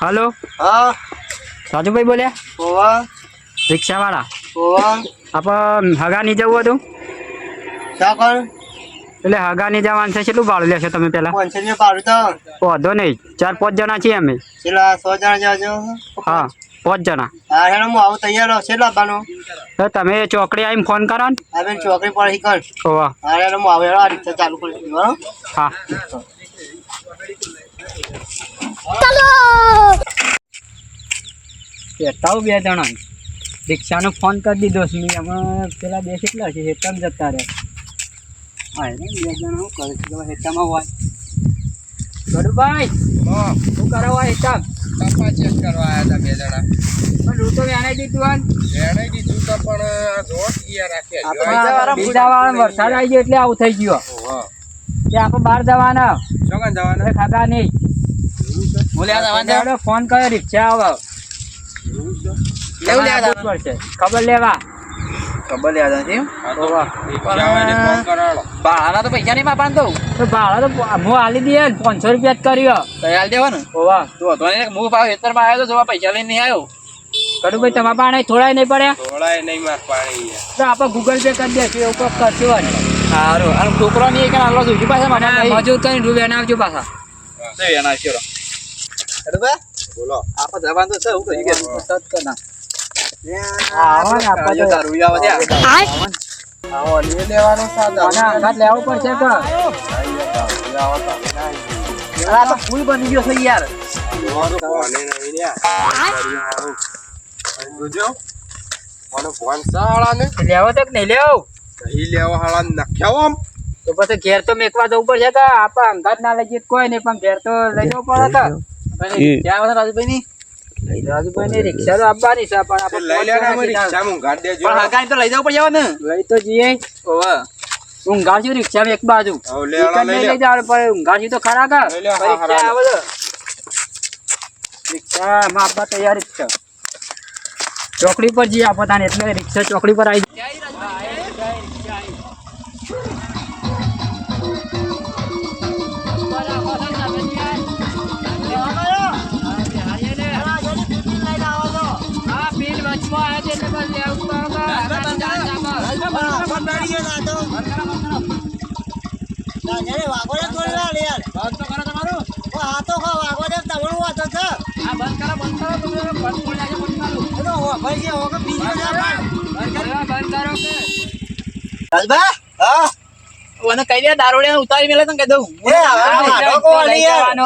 Hello. હા. રાજુભાઈ બોલ્યા? ઓવા રિક્ષાવાળા. ઓવા આપણે હગા નહીં જવું હતું? શા કર એટલે હગા નહીં જવાનું છે કેટલું ભાડું લેશો તમે પહેલાં પાંચ ને પાડું તો. વાંધો નહીં. ચાર પાંચ જણા છીએ અમે. પેલા સો જણા જાજો હા પાંચ જણા. હા હેડો હું આવું તૈયાર છે તો તમે ચોકડી આવીને ફોન કરો ને. હવે બેન ચોકડી પર શીખર ઓવા હા હેડો હું આવું. આ રીતે ચાલુ કરી દીધું બરાબર હા બેઠા બે જણા રિક્ષાનો ફોન કરી દીધો છે. મેં અમે પેલા બે કેટલા છે? હેઠળ જતા રહે. હા એને બે જણા હું કરે છે? હેતામાં હોય. ગડુભાઈ શું કરો હોય હેઠળ કપા ચેક કરવા આવ્યા હતા બે જણા. પણ હું તો વેણાઈ દીધું હાલ એને દીધું તો પણ આ જોત ગયા રાખે આપણે બીજા વાળા વરસાદ આવી ગયો એટલે આવું થઈ ગયો. હા. કે આપણે બહાર જવાના. ચોકન જવાના? ખાતા નહીં. ફોન કર્યો રિક્ષા આવો. કેવું લેવા તમારે પડશે ખબર લેવા. ખબર લેવા ભાડાના તો પૈસા નહીં માપાન તો. તો ભાડા તો હું હાલી દઈએ પાંચસો રૂપિયા જ કર્યો. તૈયાર ને ઓવા તું હતો ને હું પાછો ખેતરમાં આવ્યો તો પૈસા લઈને નહીં આવ્યો. કડુભાઈ તમારા પાણી થોડાય નહીં પડ્યા? થોડાય નહીં માર પાણી તો આપણે ગૂગલ પે કરી દઈશું એવું કોક કરશું. સારું અને છોકરો નહીં કે આટલો સુધી પાછા મને મજૂર કરીને રૂપિયા આવજો પાછા. એના ચલો બોલો. આપણે જવાનું તો છે હું. કહી ગયા સત કરના. આવો ને આપણે તો- દારૂ આવે ત્યાં આવો લઈ લેવાનું સાદા આના અંગાત લેવું પડશે કે આ તો ફૂલ બની ગયો છે યાર. ફોને નહીં મને ફોન સાળાને લેવો તો નહીં લેવો? નહીં લેવા હાળા નાખ્યા આમ. તો પછી ઘેર તો મેકવા જવું પડશે કે આપણે અંગાત ના લઈ જઈએ તો કોઈ નહીં પણ ઘેર તો લઈ જવું પડે રાજુભાઈ ની રાજુભાઈ રિક્ષા તો આપવાની છે પણ આપણે લઈ લેના રિક્ષા માં દેજો. પણ હગાઈ તો લઈ જવું પડે ને લઈ તો જઈએ. ઓવે. ઊંઘાડશું રિક્ષામાં એક બાજુ. લઈ જવાનું પણ તો ખરા કા. રિક્ષા હા, આવે. તો રિક્ષામાં આપવા તૈયાર જ છે ચોકડી પર જઈએ આપણે એટલે રિક્ષા ચોકડી પર આવી રાજભા હા મને કહી દે દારૂડિયા ઉતારી મેલે તો કહી દઉં. એ હવે વાંધો કોની યાર.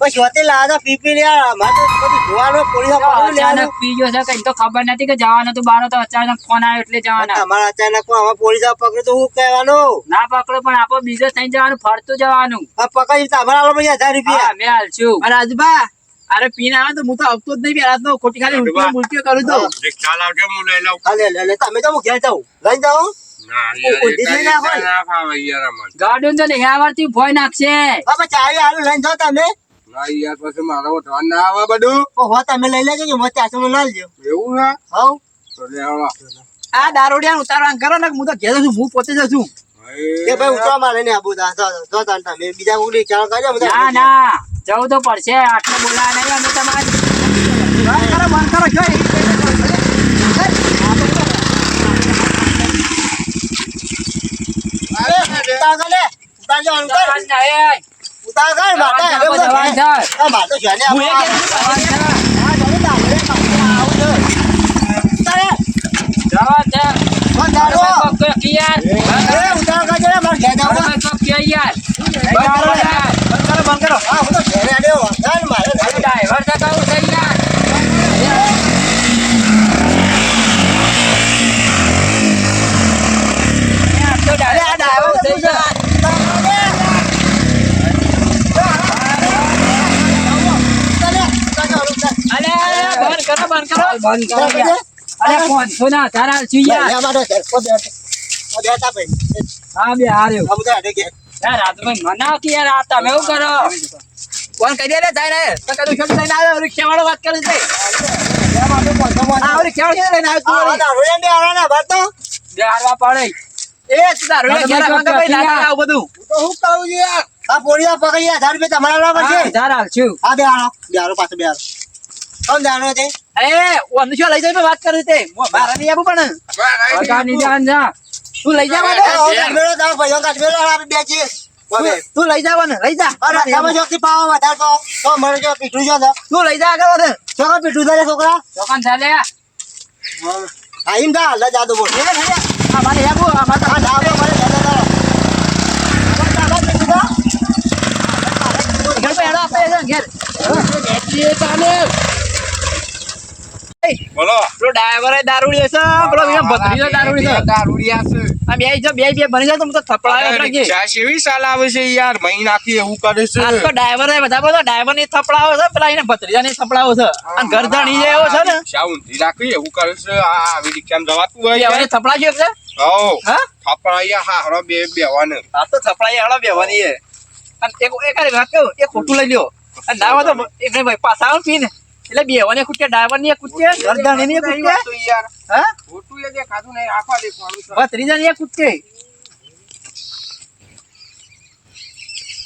પછી શોતે લાદા પી પી મારે બધું જોવાનો પોલીસ અચાનક પી ગયો છે કઈ તો ખબર નથી કે જવાનું તો બાર તો અચાનક ફોન આવ્યો એટલે જવાના. તમારા અચાનકમાં અમારા પોલીસ પકડે તો શું કહેવાનું? ના પકડો પણ આપો બીજો થઈ જવાનું ફરતું જવાનું. આ પકડી તમારા આલો પછી હજાર રૂપિયા. હા મેં હાલશું અરે પીને આવે તો હું તો આવતો જ નહીં પેલા તો ખોટી ખાલી ઉલટીઓ ઉલટીઓ કરું તો. હું લઈ લઉં. લે તમે તો હું ઘેર જાઉં. લઈ અમને. ગાર્ડન તો નહીં આવડતી ભોય નાખશે. ચાવી હાલું લઈને જાઓ તમે. ના યાર પછી મારો ધ્યાન ના આવે બધું. હો તમે લઈ લેજો મત ના લેજો એવું હે હવ. તો લેવા આ દારૂડિયા ઉતારવા કરો ને હું તો ઘેર છું હું પોતે જ છું. ભાઈ ઉતરવા મારે ને આબુ દા બીજા ઉગલી ચાલ બધા. ના ના જવું તો પડશે આટલો બોલા નહીં અમે તમારે બંધ કરો બંધ કરો જો ઉતાર કર લે અંકલ ઉતાર કર માતા હવે બધા છે. આ માતો જાને હું એ ઘેર જવાનું છે. હા આવું છે ઉતાર જવાનું છે. બંધ દાડો કોક યાર. એ ઉતાર કરજો ને મારે ઘેર કોક યાર. બંધ કરો યાર. બંધ કરો બંધ કરો હા હું તો ઘેર આડ્યો વાંધા ને મારે આ ડ્રાઈવર છે કહું છે યાર. આ તો ડ્રાઈવર છે યાર. અલે બંધ કરો બંધ કરો અરે યાર. પાંચસો ના હજાર આલશું યાર હા બે યાર રાજભાઈ મનાવ કે યાર આ તમે એવું કરો. ફોન કરી દે જાય રે તો કદું શબ્દ લઈને આવ્યો રિક્ષા વાળો વાત કરે છે. આ રિક્ષા વાળો લઈને આવ્યો તું. બે હારવા પડે. એ તું દારૂડિયા ઘેર આવવા ભાઈ લાગે આવું બધું. પોળિયા પકડી હજાર રૂપિયા તમારા પડશે હજાર આલશું હા બે હાલો બે પાછો બે કોણ જાણો છે અરે ઓન શું લઈ જાય વાત કરી તે? મારે નહીં આવું પણ. વગાની જાન જા. તું લઈ જા કાશ્મીરો તારો ભાઈઓ કાશ્મીરો આપણે બે છીએ. હવે તું- લઈ જા મને લઈ જા. અરે તમે જોથી પાવા વધાર તો તો મળે જો પીઠું જો તું લઈ જા આગળ વધે. છોકરા પીઠું થાય છોકરા? દુકાન ચાલે આઈમ જા હલ્લા જાદુ બોલ. હે હે આ મારે આવું, આ મારે આ ડાબો મારે જાદુ કરો ઘર પર આપે ઘેર. એને ઘેર. બોલો પેલો એ છે, પેલો બીજો ભત્રીજો દારૂડિયો છે. દારૂડિયા છે આ બે જો બે બે બની જાય તો હું તો થપડાવે અરે રાખજે. રિક્ષા કેવી ચલાવે છે યાર મહી નાખી એવું કરે છે આ તો driver એ બધા બોલો, driver ને થપડાવો છે, પેલા એને ભત્રીજાને થપડાવો છે. અને ઘર એવો છે ને, રિક્ષા ઊંધી રાખી એવું કરે છે આ આવી રિક્ષામાં જવાતું હોય હવે થપડાજો એટલે. હા? થપડાયા હારો બે બેવાને આ તો થપડાઈ હાલો બેવાની એ. અને એક એક વાત કહું, એ ખોટું લઈ લ્યો. ના હોય તો એમને ભાઈ પાછા આવે ને પીને. એટલે બેવાની એક ડાયવરની એક કૂદકે, ની તો યાર. હા? ખોટું એ દેખાતું નહીં આખા દેખવાનું છે ત્રીજા ની કુટકે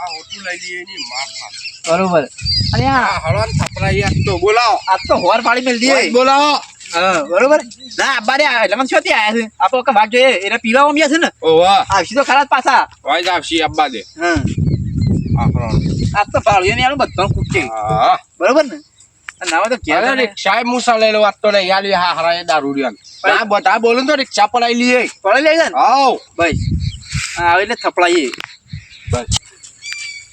આ ઓટું લઈ લઈએ ની માફા બરોબર. અને આ હળવાન હળવાન થપડાયા તો બોલાવો. આ તો હોર પાડી મેલ દીએ. બોલાવો. બરોબર. ના બારે એટલે મને આયા છે આપો કે ભાગ જોઈએ. એને પીવા ઉમ્યા છે ને. ઓવા આવશે તો ખરા જ પાછા. વાય આવશી અબ્બા દે હા. આ તો ભાળ્યો ને આનું બધું બરોબર ને? ના હોય તો ઘેર રિક્ષા મુસા લઈ વાત તો નહીં યાર હા હરા એ દારૂ રહ્યા આ બધા બોલું તો રિક્ષા પર લઈએ પડી લઈ જાય ને આવ બસ. હા આવે એટલે થપડાઈએ. બસ.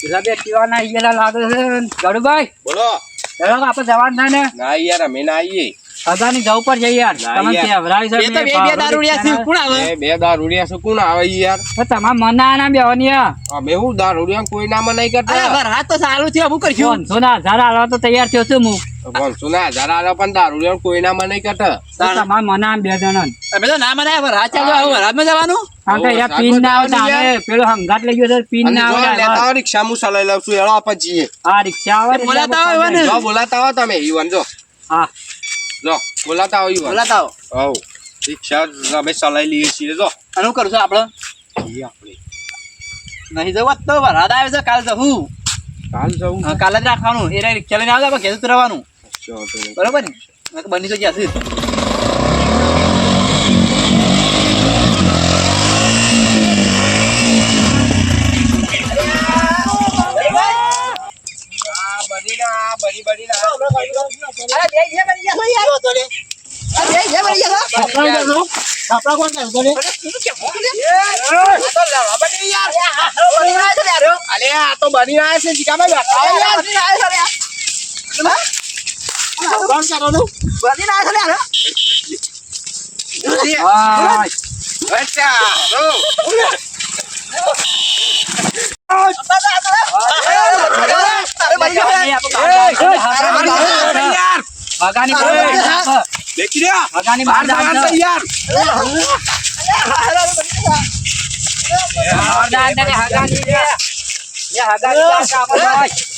પેલા બે પીવાના ઈયેલા લાગે છે. ગડુભાઈ બોલો. ચલો આપણે જવાનું થાય ને? ના યાર અમે ના આવીએ અગાની જવું પર જઈએ યાર. ના તમને યાર. ફેવરાય છે બે બે બે દારૂડિયા છે કોણ આવે? બે દારૂડિયા છે કોણ આવે યાર? તો તમારા મના ના બેવાની અમે હું દારૂડિયા કોઈ નામ નહીં કરતા? બર હાથ તો સારું થયું હું કરશું? પાંચસો ના હજાર આલવા તો તૈયાર થયો છું હું. પાંચસો ના હજાર આલો પણ દારૂડિયા કોઈ ના મને કરતા તો તમારા મના બે જણા અમે તો ના મને રાત ચાલુ આવું વરામાં જવાનું? કારણ કે ઓ, યાર પીન ના આવે પેલો હંગાત લઈ ગયો છે ના જો આવે લેતા આવો રિક્ષા મુસા લઈ લઉં છું હેળો આપણે જઈએ. આ રિક્ષા આવે બોલાતા હોય ને? જો બોલાતા આવો તમે ઈવન જો. હા. જો બોલાતા આવો ઈવન બોલાતા આવો. હવ રિક્ષા અમે ચલાવી લઈએ છીએ જો. અને હું કરું છું આપણે? આપણે. નહીં જવું તો વરાદ આવે છે કાલ જવું. કાલ જવું. હા, કાલે જ રાખવાનું. એ રિક્ષા લઈને આવતા આપણે ઘેર ઉતરવાનું. બરોબર ને બની તો ગયા છે આ બની ના, આ બની બની ના. અરે બે બે બની ગયા છો યાર. જો અરે બે બે બની ગયા છો. આપણા કોણ કરો? આપણા કોણ કરો તો રે. અલે આ તો બની રહ્યા છે જીગાભાઈ બેઠા. બની ગયા છે. કોણ કરો નું બની ને, હું જતો રહું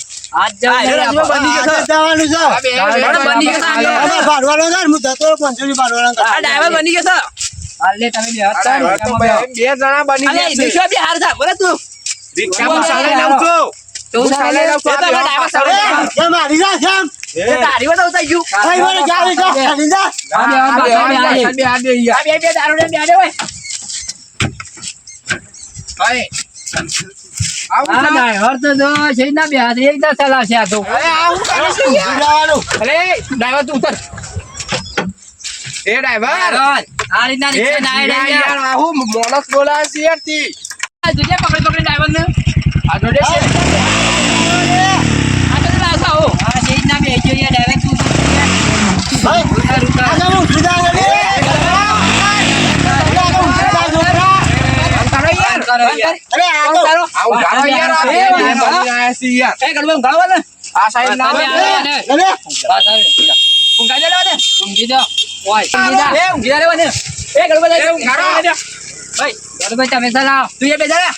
બે દારૂ ને બે હોય. ભાઈ. આવું આ છે? ડ્રાઈવર તો જો છે ને બે હાથ એક દસ ચલાવશે આ તો અરે, આવું કરે છે યાર. જવાનું અલે, ડ્રાઈવર તું ઉતર. એ ડ્રાઈવર આ રીતના એ રિક્ષા ના થી. આ જોજે પકડી પકડી ડ્રાઈવરને. આ જોડે. આ તો લાવશો, આવો. આ જ ના બે જો યાર ડાયરેક્ટ તું ભાઈ ઉતાર ઉતાર આગળ હું સીધા આગળ રે. આગળ હું સીધા છોકરા. કરો યાર. અરે. આવું યાર, આ છે યાર. એ ને. ના ને અરે, લેવા દે. ઊંઘી ઓય ઊંઘી એ ઊંઘી લેવા દે. એ. ભાઈ, તમે ચલાવો તું એ.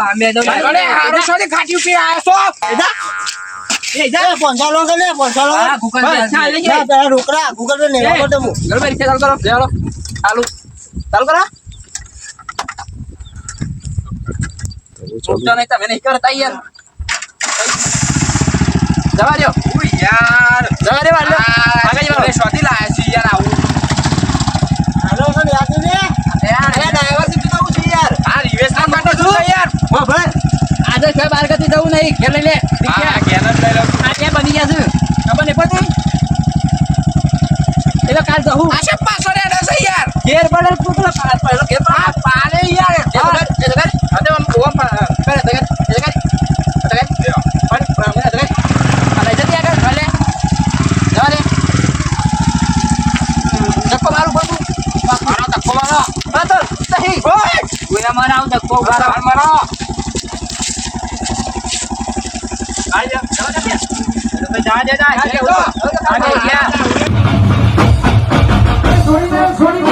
પામે અરે, હારો પી આયો છો. ગૂગલ ચાલ, ના, ચાલુ કરો. ચાલુ. ચાલુ કરો. ઊંઘતો નહીં, તમે નહીં કરતા યાર. જવા દ્યો. ઉઈ યાર. જવા દે વાળ લે. આ આગળ જવા. શોધી લાયા છે યાર આવું હાલો મને યાદ ને અરે સીધું જવું છે યાર. આ રિવેશ ના માટે શું યાર હો ભાઈ આજે સાહેબ બાર કદી જવું નહીં ઘેર લઈ લે હા ઘેર જ લઈ છું. બની ગયા છે ખબર નહીં પડતી એટલે કાલ જવું આ છે પાછળ છે યાર ઘેર પડે તું પેલો પા- પેલો ઘેર પડે. આ પાલે યાર એ તો કર, એ તો કર. આ તો આમ ઓમ પા- કર, એ તો કર, એ તો કર. એ તો કર. પણ, પણ, એ તો કર. આ લઈ જતી આગળ, ભલે. જવા દે. ધક્કો મારું પડતું. મારો ધક્કો મારો હા, તો, સહી. કોઈ અમારે આવું ધક્કો મારો મારો આવી જા, જવા દે ત્યાં. તો ભાઈ